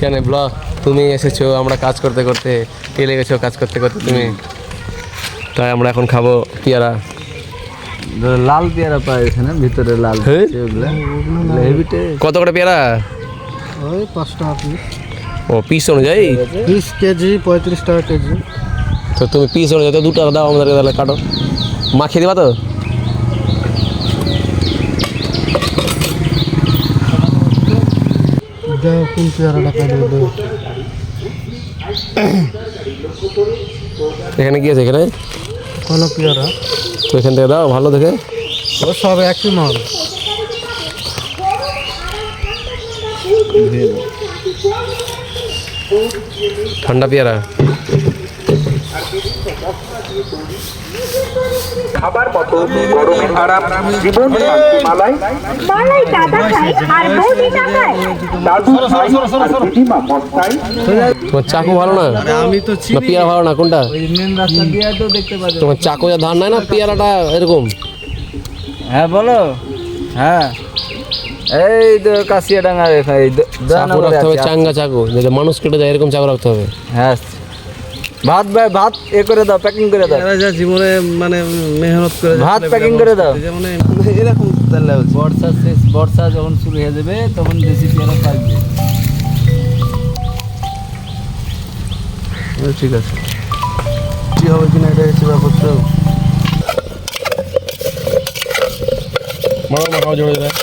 কেন ব্লগ তুমি এসেছ আমরা কাজ করতে করতে টেলে গেছো কাজ করতে করতে তুমি। তাই আমরা এখন খাব পেয়ারা। লাল পেয়ারা পায় এখানে ভিতরে লাল হ্যাঁ? কত করে পেয়ারা? ওই পাঁচ টাকা পিস ও পিস অনুযায়ী? বিশ কেজি পঁয়ত্রিশ টাকা কেজি। তো তুমি পিস অনুযায়ী দুটো দাও আমাদেরকে তাহলে কাটো। মাখিয়ে দিবা তো? এখানে কি আছে এখানে? কোনো পেয়ারা তো এখান থেকে দাও ভালো দেখে। ও সব একই মাল ঠান্ডা পেয়ারা। খাবার মতো গরমে আরাম জীবন শান্তি মালাই। মালাই দাদা খায় আর বৌদি না খায়। দাদু খাই আর দিদিমা মস্তাই তোমার চাকু ভালো না? আমি তো না পেয়ারা ভালো না কোনটা? রাস্তা দিয়ে তো দেখতে পাচ্ছ। তোমার চাকু যা ধান নাই না পেয়ারাটা এরকম? হ্যাঁ বলো। হ্যাঁ। এই তো কাশিয়াডাঙ্গা রেখা এই চাকু রাখতে হবে চাঙ্গা চাকু। যাতে মানুষ কেটে যায় এরকম চাকু রাখতে হবে। হ্যাঁ ভাত ভাই ভাত এ করে দাও প্যাকিং করে দাও। এরা যা জীবনে মানে মেহনত করে ভাত প্যাকিং করে দাও। যেমন এরকম তাহলে বর্ষা শেষ বর্ষা যখন শুরু হয়ে যাবে তখন বেশি পেয়ারা পাকবে ঠিক আছে। কি হবে কিনা এটা হচ্ছে ব্যাপারটা। মারো মাখাও জোরে দেয়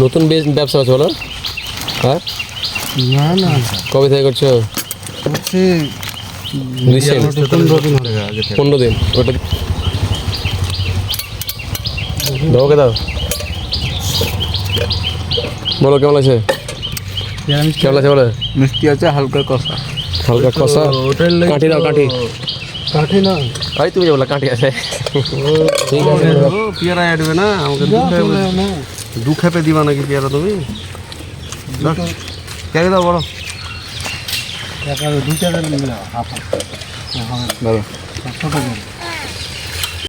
নতুন ব্যবসা আছে বলো? হ্যাঁ? না না। কবে থেকে করছ? হচ্ছে পনেরো দিন ওটা দাও। বলো কেমন আছে? কেমন আছে বলো? মিষ্টি আছে হালকা কষা। হালকা কষা। কাঠি দাও কাঠি। কাঠি না। ভাই তুমি যে বলা কাঠি আছে। ঠিক আছে। পেয়ারা আটবে না? আমাকে দু খেপে দিবা নাকি পেয়ারা তুমি? কে দাও বড়। দু টাকা ভালো। ছোট